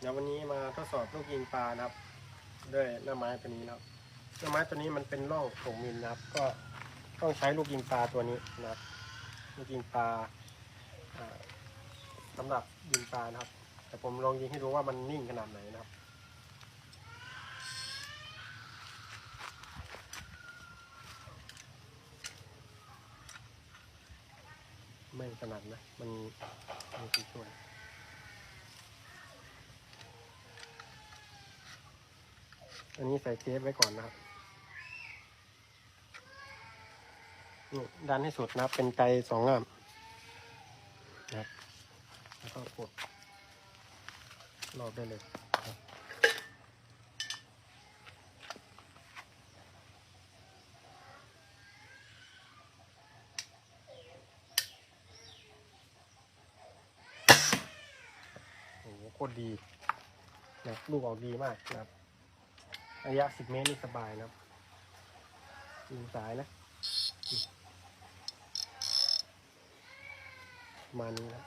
เดี๋ยววันนี้มาทดสอบลูกยิงปลานะครับ ด้วยหน้าไม้ตัวนี้นะครับหน้าไม้ตัวนี้มันเป็นร่องถงมิลนะครับ ก็ต้องใช้ลูกยิงปลาตัวนี้นะครับ ลูกยิงปลาอ่าสำหรับยิงปลานะครับ แต่ผมลองยิงให้ดูว่ามันนิ่งขนาดไหนนะครับไม่ขนาดนะ มันมีสีส่วน อันนี้ใส่เทปไว้ก่อนนะครับนี่ดันให้สุดนะเป็นไกลสองง่ามนะครับแล้วก็กดรอบได้เลยครับโอ้โหโคตรดีนะลูกออกดีมากนะครับ ระยะสิบเมตรนี่สบายนะครับยิงสายนะ มานี้นะ